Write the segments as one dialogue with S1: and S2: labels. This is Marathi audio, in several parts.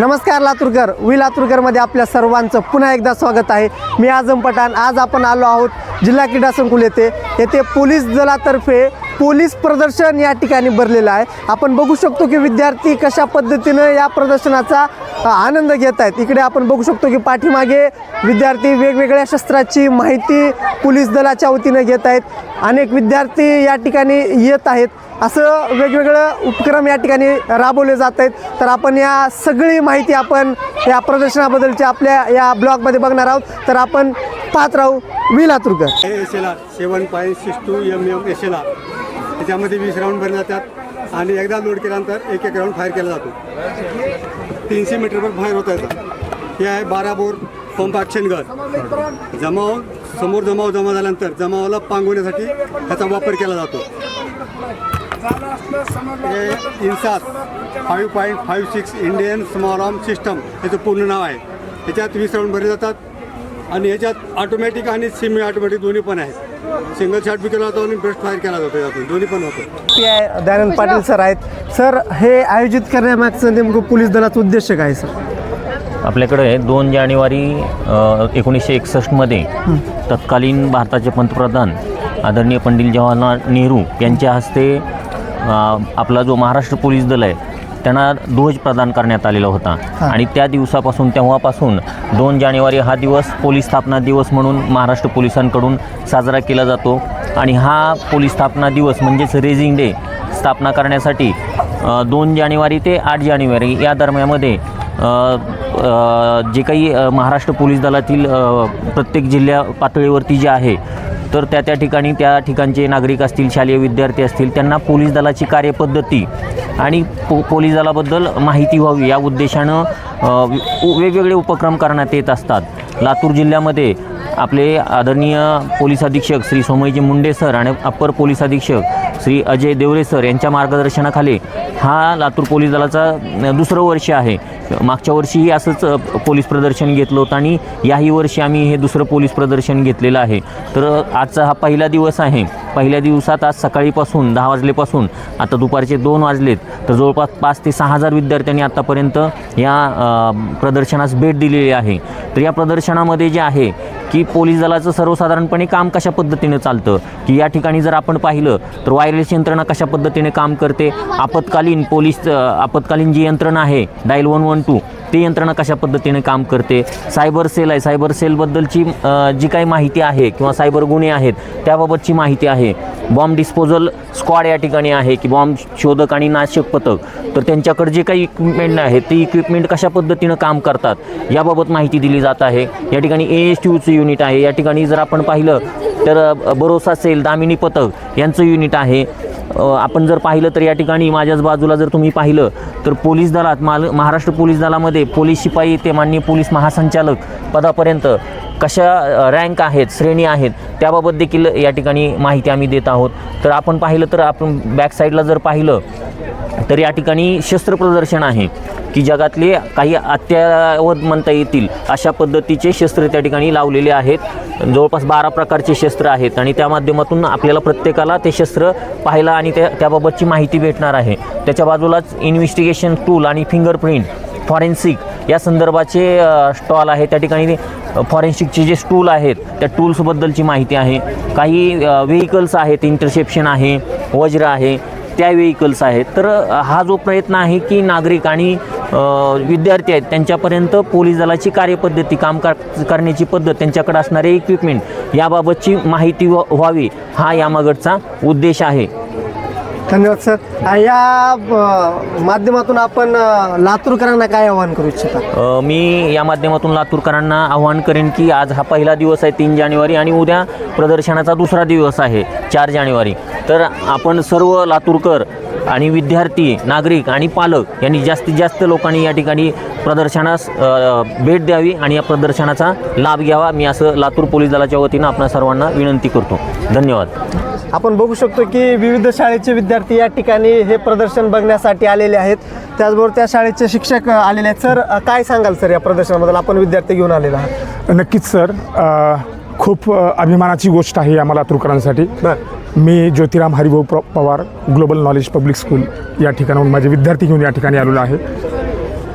S1: नमस्कार लातूरकर. वी लातूरकरमध्ये आपल्या सर्वांचं पुन्हा एकदा स्वागत आहे. मी आजम पठाण. आज आपण आलो आहोत जिल्हा क्रीडा संकुल येथे. येथे पोलीस दलातर्फे पोलीस प्रदर्शन या ठिकाणी भरलेलं आहे. आपण बघू शकतो की विद्यार्थी कशा पद्धतीनं या प्रदर्शनाचा आनंद घेत आहेत. इकडे आपण बघू शकतो की पाठीमागे विद्यार्थी वेगवेगळ्या शस्त्राची माहिती पोलीस दलाच्या वतीनं घेत आहेत. अनेक विद्यार्थी या ठिकाणी येत आहेत. असं वेगवेगळं उपक्रम या ठिकाणी राबवले जात आहेत. तर आपण या सगळी माहिती आपण या प्रदर्शनाबद्दलची आपल्या या ब्लॉगमध्ये बघणार आहोत. तर आपण पाहत राहू we Laturkar
S2: seven point six two M M S एला त्याच्यामध्ये वीस राऊंड भरले जातात आणि एकदा लोड केल्यानंतर एक एक राऊंड फायर केला जातो. तीनशे मीटरवर फायर होता हे आहे बारा बोर पंप ॲक्शन गन जमाव समोर जमाव जमा झाल्यानंतर जमावाला पांगवण्यासाठी ह्याचा वापर केला जातो. हे INSAS five point five six Indian small arm system याचं पूर्ण नाव आहे. त्याच्यात वीस राऊंड भरले जातात आणि याच्यात ऑटोमॅटिक आणि सेमी ऑटोमॅटिक दोन्ही पण आहेत. सिंगल शॉट बी केला जातो आणि ब्रेस्ट फायर केला जातो यातून. दोन्ही पण होतं.
S1: P I Dayanand Patil sir आहेत. सर हे आयोजित करण्यामागचं नेमकं पोलीस दलाचं उद्देश काय सर?
S3: आपल्याकडे दोन जानेवारी एकोणीसशे एकसष्टमध्ये तत्कालीन भारताचे पंतप्रधान आदरणीय पंडित जवाहरलाल नेहरू यांच्या हस्ते आपला जो महाराष्ट्र पोलीस दल आहे त्यांना ध्वज प्रदान करण्यात आलेला होता. आणि त्या दिवसापासून तेव्हापासून दोन जानेवारी हा दिवस पोलीस स्थापना दिवस म्हणून महाराष्ट्र पोलिसांकडून साजरा केला जातो. आणि हा पोलीस स्थापना दिवस म्हणजेच रेझिंग डे स्थापना करण्यासाठी दोन जानेवारी ते आठ जानेवारी या दरम्यामध्ये जे काही महाराष्ट्र पोलीस दलातील प्रत्येक जिल्ह्या पातळीवरती जे आहे तर त्या त्या ठिकाणी त्या ठिकाणचे नागरिक असतील शालेय विद्यार्थी असतील त्यांना पोलीस दलाची कार्यपद्धती आणि पो पोलीस दलाबद्दल माहिती व्हावी या उद्देशानं वेगवेगळे उपक्रम करण्यात येत असतात. लातूर जिल्ह्यामध्ये आपले आदरणीय पोलीस अधीक्षक श्री सोमयजी मुंडे सर आणि अप्पर पोलीस अधीक्षक श्री अजय देवरे सर यांच्या मार्गदर्शनाखाली हा लातूर पोलीस दलाचा दुसरं वर्ष आहे. मागच्या वर्षीही असंच पोलीस प्रदर्शन घेतलं होतं आणि याही वर्षी आम्ही हे दुसरं पोलीस प्रदर्शन घेतलेलं आहे. तर आजचा हा पहिला दिवस आहे. पहिल्या दिवसात आज सकाळीपासून दहा वाजलेपासून आता दुपारचे दोन वाजलेत. तर जवळपास पाच ते सहा हजार विद्यार्थ्यांनी आत्तापर्यंत या प्रदर्शनास भेट दिलेली आहे. तर या प्रदर्शनामध्ये जे आहे की पोलीस दलाचं सर्वसाधारणपणे काम कशा पद्धतीने चालतं? की या ठिकाणी जर आपण पाहिलं तर वायरलेस यंत्रणा कशा पद्धतीने काम करते? आपत्कालीन पोलीस आपत्कालीन जी यंत्रणा आहे डायल वन वन टू ते यंत्रणा कशा पद्धतीने काम करते? सायबर सेल आहे. सायबर सेलबद्दलची जी काही माहिती आहे किंवा सायबर गुन्हे आहेत त्याबाबतची माहिती आहे. बॉम्ब डिस्पोजल स्क्वॉड या ठिकाणी आहे की बॉम्ब शोधक आणि नाशक पथक. तर त्यांच्याकडे जे काही इक्विपमेंट आहे ते इक्विपमेंट कशा पद्धतीनं काम करतात याबाबत माहिती दिली जात आहे. या ठिकाणी ए एस टी यूचं युनिट आहे. या ठिकाणी जर आपण पाहिलं तर भरोसा सेल दामिनी पथक यांचं युनिट आहे. आपण जर पाहिलं तर या ठिकाणी माझ्याच बाजूला जर तुम्ही पाहिलं तर पोलीस दलात माल महाराष्ट्र पोलीस दलामध्ये पोलीस शिपाई ते माननीय पोलीस महासंचालक पदापर्यंत कशा रँक आहेत श्रेणी आहेत त्याबाबत देखील या ठिकाणी माहिती आम्ही देत आहोत. तर आपण पाहिलं तर आपण बॅक साईडला जर पाहिलं तर या ठिकाणी शस्त्र प्रदर्शन आहे की जगातले काही अत्यावत म्हणता येतील अशा पद्धतीचे शस्त्र त्या ठिकाणी लावलेले आहेत. जवळपास बारा प्रकारचे शस्त्र आहेत आणि त्या माध्यमातून आपल्याला प्रत्येकाला ते शस्त्र पाहायला आणि त्या त्याबाबतची माहिती भेटणार आहे. त्याच्या बाजूलाच इन्व्हेस्टिगेशन टूल आणि फिंगरप्रिंट फॉरेन्सिक या संदर्भाचे स्टॉल आहे. त्या ठिकाणी फॉरेन्सिकचे जे टूल आहेत त्या टूल्सबद्दलची माहिती आहे. काही व्हेकल्स आहेत इंटरसेप्शन आहे वज्र आहे त्या व्हेकल्स आहेत. तर हा जो प्रयत्न आहे की नागरिक आणि विद्यार्थी आहेत त्यांच्यापर्यंत पोलीस दलाची कार्यपद्धती काम कर करण्याची पद्धत त्यांच्याकडे असणारे इक्विपमेंट याबाबतची माहिती व्हावी हा यामागडचा उद्देश आहे.
S1: धन्यवाद सर. या माध्यमातून आपण लातूरकरांना काय आवाहन करू इच्छिता?
S3: मी या माध्यमातून लातूरकरांना आव्हान करेन की आज हा पहिला दिवस आहे तीन जानेवारी आणि उद्या प्रदर्शनाचा दुसरा दिवस आहे चार जानेवारी. तर आपण सर्व लातूरकर आणि विद्यार्थी नागरिक आणि पालक यांनी जास्तीत जास्त लोकांनी या ठिकाणी प्रदर्शनास भेट द्यावी आणि या प्रदर्शनाचा लाभ घ्यावा. मी असं लातूर पोलीस दलाच्या वतीनं आपल्या सर्वांना विनंती करतो. धन्यवाद.
S1: आपण बघू शकतो की विविध शाळेचे विद्यार्थी या ठिकाणी हे प्रदर्शन बघण्यासाठी आलेले आहेत. त्याचबरोबर त्या शाळेचे शिक्षक आलेले आहेत. सर काय सांगाल सर या प्रदर्शनाबद्दल? आपण विद्यार्थी घेऊन आलेला आहात.
S4: नक्कीच सर खूप अभिमानाची गोष्ट आहे आम्हाला तुरकरांसाठी
S1: बरं.
S4: मी Jyotiram Haribhau Pawar global knowledge public school या ठिकाणाहून माझे विद्यार्थी घेऊन या ठिकाणी आलेलो आहे.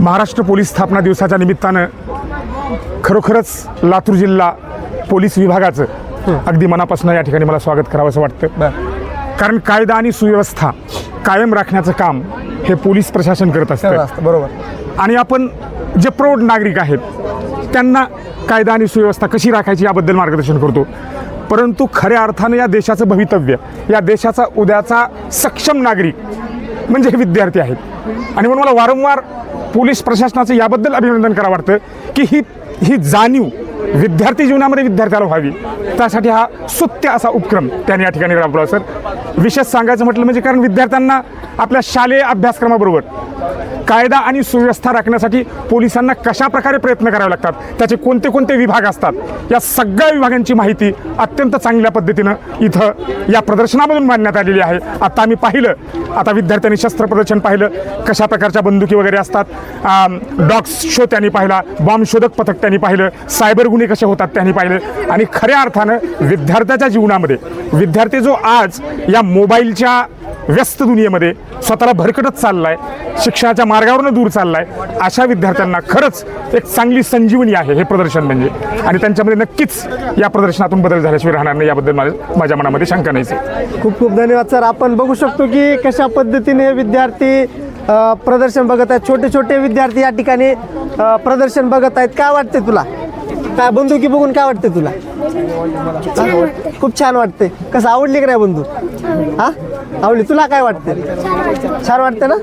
S4: महाराष्ट्र पोलीस स्थापना दिवसाच्या निमित्तानं खरोखरच लातूर जिल्हा पोलीस विभागाचं अगदी मनापासून या ठिकाणी मला स्वागत करावं असं वाटतं. कारण कायदा आणि सुव्यवस्था कायम राखण्याचं काम हे पोलीस प्रशासन करत असतं.
S1: बरोबर.
S4: आणि आपण जे प्रौढ नागरिक आहेत त्यांना कायदा आणि सुव्यवस्था कशी राखायची याबद्दल मार्गदर्शन करतो. परंतु खऱ्या अर्थानं या देशाचं भवितव्य या देशाचा उद्याचा सक्षम नागरिक म्हणजे हे विद्यार्थी आहेत. आणि म्हणून मला वारंवार पोलीस प्रशासनाचं याबद्दल अभिनंदन करावं वाटतं की ही ही जाणीव विद्यार्थी जीवनामध्ये विद्यार्थ्याला व्हावी. त्यासाठी हा सुत्य असा उपक्रम त्यांनी या ठिकाणी राबवला. सर विशेष सांगायचं म्हटलं म्हणजे कारण विद्यार्थ्यांना आपल्या शालेय अभ्यासक्रमाबरोबर कायदा आणि सुव्यवस्था राखण्यासाठी पोलिसांना कशा प्रकारे प्रयत्न करावे लागतात त्याचे कोणते कोणते विभाग असतात या सगळ्या विभागांची माहिती अत्यंत चांगल्या पद्धतीनं इथं या प्रदर्शनामधून मांडण्यात आलेली आहे. आता आम्ही पाहिलं आता विद्यार्थ्यांनी शस्त्र प्रदर्शन पाहिलं कशा प्रकारच्या बंदुकी वगैरे असतात डॉग्स शो त्यांनी पाहिला बॉम्ब शोधक पथक त्यांनी पाहिलं सायबर गुन्हे कसे होतात त्यांनी पाहिलं. आणि खऱ्या अर्थानं विद्यार्थ्याच्या जीवनामध्ये विद्यार्थी जो आज या मोबाईलच्या व्यस्त दुनियेमध्ये स्वतःला भरकटत चाललाय शिक्षणाच्या मार्गावरून दूर चाललाय अशा विद्यार्थ्यांना खरंच एक चांगली संजीवनी आहे हे प्रदर्शन म्हणजे. आणि त्यांच्यामध्ये नक्कीच या प्रदर्शनातून बदल झाल्याशिवाय राहणार नाही. याबद्दल माझ्या माझ्या मनामध्ये शंका नाही
S1: खूप खूप धन्यवाद सर. आपण बघू शकतो की कशा पद्धतीने विद्यार्थी प्रदर्शन बघत आहेत. छोटे छोटे विद्यार्थी या ठिकाणी प्रदर्शन बघत आहेत. काय वाटते तुला? काय बंदुकी बघून काय वाटते तुला? खूप छान वाटते कसं आवडली का नाही बंदूक हा? आवडली. तुला काय वाटते छान वाटते ना?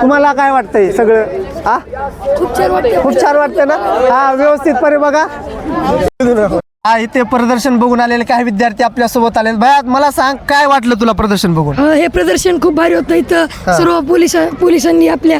S1: तुम्हाला काय वाटतंय सगळं? हा?
S5: खूप छान वाटतं
S1: खूप छान वाटते ना? हा व्यवस्थितपणे बघा. हा इथे प्रदर्शन बघून आलेले काही विद्यार्थी आपल्यासोबत आले भया मला सांग काय वाटलं तुला प्रदर्शन बघून?
S5: हे प्रदर्शन खूप भारी होतं. इथं सर्व पोलीस पोलिसांनी आपल्या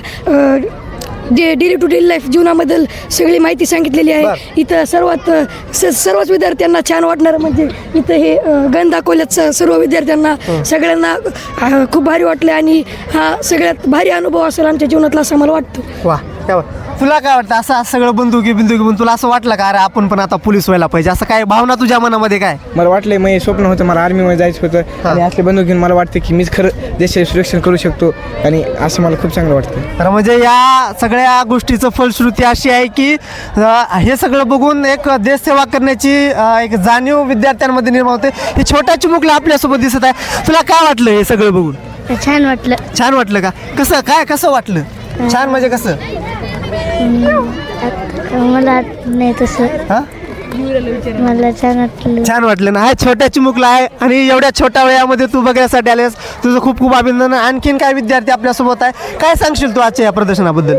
S5: जे डेली टू डेली लाईफ जीवनाबद्दल सगळी माहिती सांगितलेली आहे. इथं सर्वात स- सर्वच विद्यार्थ्यांना छान वाटणार म्हणजे इथं हे अ, गण दाखवल्यात स- सर्व विद्यार्थ्यांना. सगळ्यांना अ, खूप भारी वाटलं आणि हा सगळ्यात भारी अनुभव असेल आमच्या जीवनातला असं मला वाटतं.
S1: वा काय वा- तुला काय वाटतं असं असं सगळं बंदुकी बिंदुकी म्हणून तुला असं वाटलं का? अरे आपण पण आता पोलीस व्हायला पाहिजे. असं काय भावना तुझ्या मनामध्ये काय?
S6: मला वाटलंय मग हे स्वप्न होतं मला आर्मीमध्ये जायचं होतं. आणि असले बंदूक घेऊन मला वाटतं की मीच खरं देशाचे सुरक्षण करू शकतो. आणि असं मला खूप चांगलं वाटतं.
S1: तर म्हणजे या सगळ्या गोष्टीचं फलश्रुती अशी आहे की अं, हे सगळं बघून एक देशसेवा करण्याची अं, एक जाणीव विद्यार्थ्यांमध्ये निर्माण होते. ही छोट्या चिमुकला आपल्यासोबत दिसत आहे. तुला काय वाटलं हे सगळं बघून?
S7: छान वाटलं.
S1: छान वाटलं का? कसं काय कसं वाटलं? छान म्हणजे कसं?
S7: मला नाही तसं.
S1: हा?
S7: मला छान वाटलं.
S1: छान वाटलं ना. हा छोट्या चिमुकला आहे आणि एवढ्या छोट्या वयामध्ये तू बघण्यासाठी आलेस. तुझं खूप खूप अभिनंदन. आणखीन काय विद्यार्थी आपल्यासोबत आहे? काय सांगशील तू आजच्या या प्रदर्शनाबद्दल?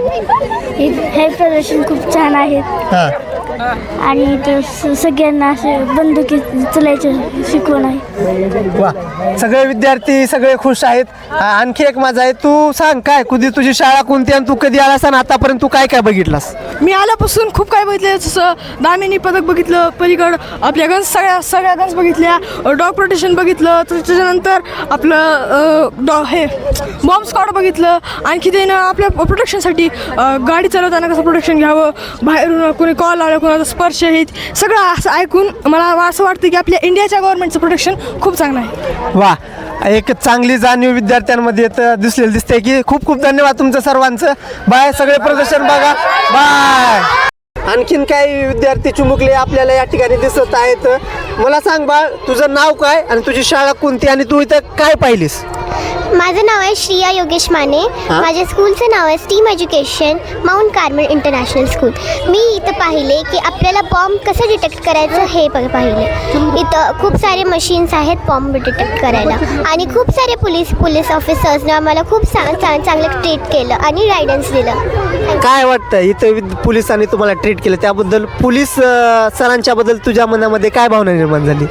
S7: हे हे प्रदर्शन खूप छान आहे.
S1: हां.
S7: आणि ते स- सगळ्यांना असे बंदुकी चलायचं शिकवण आहे.
S1: वा. सगळे विद्यार्थी सगळे खुश आहेत. आ- आणखी एक माझा आहे. तू सांग काय कधी तुझी शाळा कोणती आणि तू कधी आलास आणि आतापर्यंत तू काय काय बघितलास?
S5: मी आल्यापासून खूप काय बघितलं जसं दामिनी पदक बघितलं पलीकड आपल्या गन्स सगळ्या सगळ्या गन्स बघितल्या डॉग प्रोटेक्शन बघितलं तर त्याच्यानंतर आपलं डॉ हे बॉम्ब स्क्वॉड बघितलं. आणखी ते ना आपल्या प्रोटेक्शनसाठी गाडी चालवताना कसं प्रोटेक्शन घ्यावं? बाहेरून कोणी कॉल आला कोणाचा स्पर्श हे सगळं असं ऐकून मला असं वाटतं की आपल्या इंडियाच्या गव्हर्नमेंटचं प्रोटेक्शन खूप चांगलं आहे.
S1: वा एक चांगली जाणीव विद्यार्थ्यांमध्ये येत दिसलेली दिसते की खूप खूप धन्यवाद तुमचं सर्वांचं. बाय सगळे प्रदर्शन बघा. बाय. आणखीन काही विद्यार्थी चुमुकले आपल्याला या ठिकाणी दिसत आहेत. मला सांग बा तुझं नाव काय आणि तुझी शाळा कोणती आणि तू इथं काय पाहिलीस?
S8: माझं नाव आहे श्रिया योगेश माने. माझ्या स्कूलचं नाव आहे steam education Mount Carmel international school. मी इथं पाहिले की आपल्याला बॉम्ब कसं डिटेक्ट करायचं हे पाहिले. इथं खूप सारे मशीन्स आहेत बॉम्ब डिटेक्ट करायला. आणि खूप सारे पोलीस पोलीस ऑफिसर्सनं आम्हाला खूप चांगलं ट्रीट केलं आणि गायडन्स दिलं.
S1: काय वाटतं? इथं पोलिसांनी तुम्हाला ट्रीट केलं. त्याबद्दल पोलीस अं, सरांच्या बद्दल तुझ्या मनामध्ये काय भावना निर्माण झाली?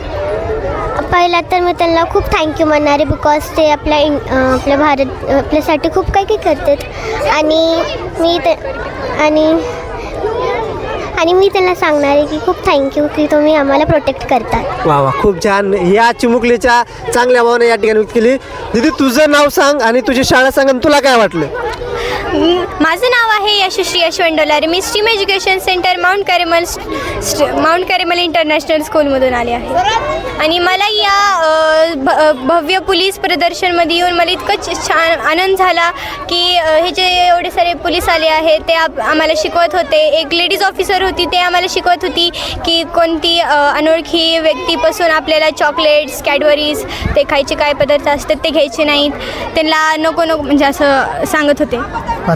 S8: पहिला तर मी त्यांना खूप थँक्यू म्हणणार आहे बिकॉज ते आपल्या इंड आपल्या भारत आपल्यासाठी खूप काही काही करतात. आणि मी ते आणि आणि मी त्यांना सांगणार आहे की खूप थँक्यू की तुम्ही आम्हाला प्रोटेक्ट करतात
S1: वा वा खूप छान. या चिमुकलीच्या चांगल्या भावना या ठिकाणी व्यक्त केली. दीदी तुझं नाव सांग आणि तुझी शाळा सांग आणि तुला काय वाटलं?
S8: माझं नाव आहे यशश्री यशवंत डोलारे मी stream education centre Mount Carmel स्ट- माउंट कॅरेमल इंटरनॅशनल स्कूलमधून आले आहे. आणि मला या भ- भव्य पोलीस प्रदर्शनमध्ये येऊन मला इतकं छान आनंद झाला की हे जे एवढे सारे पोलीस आले आहेत ते आप आम्हाला शिकवत होते. एक लेडीज ऑफिसर होती ते आम्हाला शिकवत होती की कोणती अनोळखी व्यक्तीपासून आपल्याला चॉकलेट्स कॅडबरीज ते खायचे काय पदार्थ असतात ते घ्यायचे नाहीत. त्यांना नको नको म्हणजे असं सांगत होते.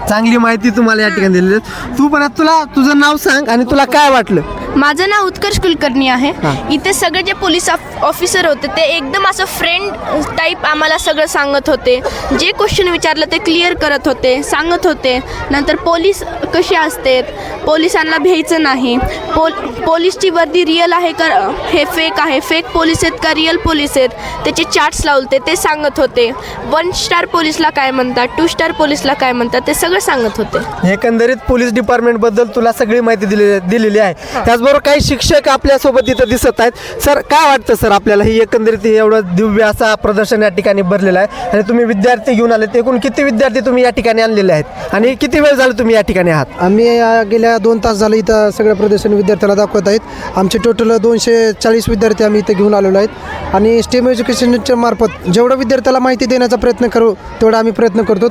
S1: चांगली माहिती तुम्हाला या ठिकाणी दिलेली तू पण आता तुला तुझं नाव सांग आणि तुला काय वाटलं?
S5: माझं नाव उत्कर्ष कुलकर्णी आहे.
S1: हां.
S5: इथे सगळे जे पोलीस ऑफ- ऑफिसर होते ते एकदम असं फ्रेंड टाईप आम्हाला सगळं सांगत होते. जे क्वेश्चन विचारलं ते क्लिअर करत होते सांगत होते. नंतर पोलीस कसे असते पोलिसांना भ्यायचं नाही. पोल पोलीसची वर्दी रिअल आहे का? हे फेक आहे. फेक पोलीस आहेत का? रिअल पोलीस आहेत. त्याचे चार्ट्स लावते ते सांगत होते. वन स्टार पोलीसला काय म्हणतात? टू स्टार पोलीसला काय म्हणतात? ते सगळं सांगत होते.
S1: एकंदरीत पोलीस डिपार्टमेंटबद्दल तुला सगळी माहिती दिलेली दिलेली आहे. त्याचबरोबर काही शिक्षक आपल्यासोबत इथं दिसत आहेत. सर काय वाटतं सर आपल्याला? ही एकंदरीत हे एवढं दिव्य असा प्रदर्शन या ठिकाणी भरलेलं आहे आणि तुम्ही विद्यार्थी घेऊन आले एकूण किती विद्यार्थी तुम्ही या ठिकाणी आणलेले आहेत? आणि किती वेळ झाला तुम्ही या ठिकाणी आहात?
S9: आम्ही गेल्या दोन तास झालं इथं सगळं प्रदर्शन विद्यार्थ्याला दाखवत आहेत. आमचे टोटल दोनशे चाळीस विद्यार्थी आम्ही इथे घेऊन आलेलो आहेत. आणि स्टेम एज्युकेशनच्या मार्फत जेवढं विद्यार्थ्याला माहिती देण्याचा प्रयत्न करू तेवढा आम्ही प्रयत्न करतो.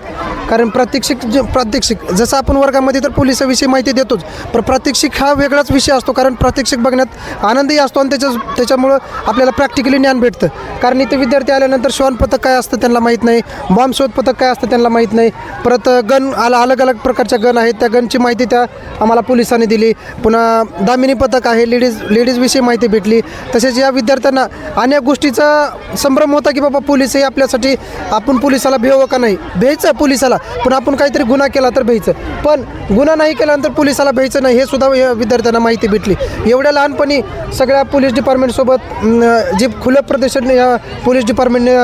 S9: कारण प्रात्यक्षिक जे प्रात्यक्षिक जसं आपण वर्गामध्ये तर पोलिसाविषयी माहिती देतोच पण प्रात्यक्षिक हा वेगळाच विषय असतो. कारण प्रात्यक्षिक बघण्यात आनंदही असतो आणि त्याच्या त्याच्यामुळं आपल्याला प्रॅक्टिकली ज्ञान भेटतं. कारण इथे विद्यार्थी आल्यानंतर श्वान पथक काय असतं त्यांना माहीत नाही बॉम्ब शोध पथक काय असतं त्यांना माहीत नाही. परत गन आला अलग अलग प्रकारच्या गन आहेत. त्या गनची माहिती त्या आम्हाला पोलिसांनी दिली. पुन्हा दामिनी पथक आहे लेडीज लेडीजविषयी माहिती भेटली. तसेच या विद्यार्थ्यांना अनेक गोष्टीचा संभ्रम होता की बाबा पोलीस हे आपल्यासाठी आपण पोलिसाला भेव का नाही? भ्यायचं पोलिसाला. पण आपण काहीतरी गुन्हा केला तर भ्यायचं पण गुन्हा नाही केल्यानंतर पोलिसाला भ्यायचं नाही हे सुद्धा या विद्यार्थ्यांना माहिती भेटली. एवढ्या लहानपणी सगळ्या पोलीस डिपार्टमेंटसोबत जे खुलं प्रदर्शन या पोलीस डिपार्टमेंटने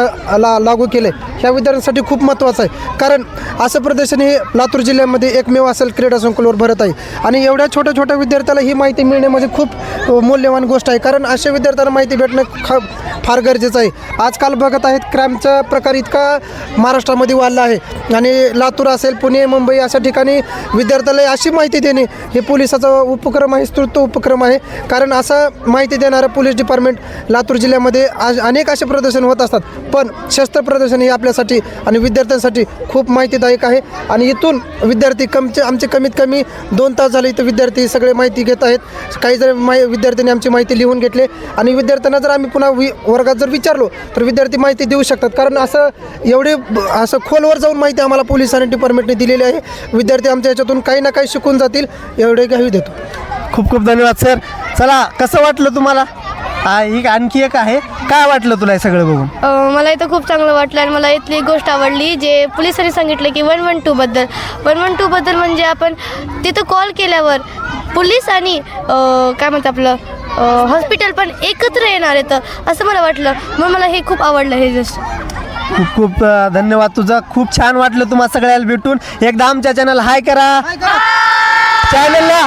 S9: ला लागू केलं आहे ह्या विद्यार्थ्यांसाठी खूप महत्त्वाचं आहे. कारण असं प्रदर्शन हे लातूर जिल्ह्यामध्ये एकमेव असेल क्रीडा संकुलावर भरत आहे. आणि एवढ्या छोट्या छोट्या विद्यार्थ्याला ही माहिती मिळणे म्हणजे खूप मौल्यवान गोष्ट आहे. कारण अशा विद्यार्थ्यांना माहिती भेटणं ख फार गरजेचं आहे. आजकाल बघत आहेत क्राईमचा प्रकार इतका महाराष्ट्रामध्ये वाढला आहे. आणि लातूर असेल पुणे मुंबई अशा ठिकाणी विद्यार्थ्याला अशी माहिती देणे हे पोलिसाचा उपक्रम आहे स्तुत्व उपक्रम आहे. कारण असं माहिती देणारं पोलीस डिपार्टमेंट लातूर जिल्ह्यामध्ये आज अनेक असे प्रदर्शन होत असतात. पण शस्त्र प्रदर्शन हे आपल्यासाठी आणि विद्यार्थ्यांसाठी खूप माहितीदायक आहे. आणि इथून विद्यार्थी कमचे आमचे कमीत कमी दोन तास झाले इथं विद्यार्थी सगळे माहिती घेत आहेत. काही जर माहि विद्यार्थ्यांनी आमची माहिती लिहून घेतले आणि विद्यार्थ्यांना जर आम्ही पुन्हा वि वर्गात जर विचारलो तर विद्यार्थी माहिती देऊ शकतात. कारण असं एवढे असं खोलवर जाऊन माहिती आम्हाला पोलीस आणि डिपार्टमेंटने दिलेली आहे. विद्यार्थी आमच्या याच्यातून काही ना काही शिकून जातील. एवढे काही देतो.
S1: खूप खूप धन्यवाद सर. चला कसं वाटलं तुम्हाला? हा ही आणखी एक आहे. काय वाटलं तुला हे सगळं बघून?
S7: अ, मला इथं खूप चांगलं वाटलं आणि मला इथली एक गोष्ट आवडली जे पोलिसांनी सांगितलं की वन वन टूबद्दल वन वन टूबद्दल म्हणजे आपण तिथं कॉल केल्यावर पोलीस आणि अ, काय म्हणतात आपलं हॉस्पिटल पण एकत्र येणार आहेत. असं मला वाटलं. मग मला हे खूप आवडलं हे जस्ट
S1: खूप खूप अ, धन्यवाद तुझं. खूप छान वाटलं तुम्हाला सगळ्याला भेटून. एकदा आमच्या चॅनल हाय करा. चॅनलला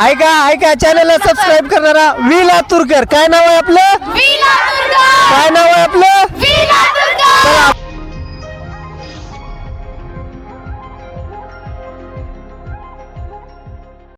S1: ऐका ऐका चॅनल सबस्क्राईब करणारा वी लातूरकर काय नाव आहे आपलं? काय नाव आहे आपलं?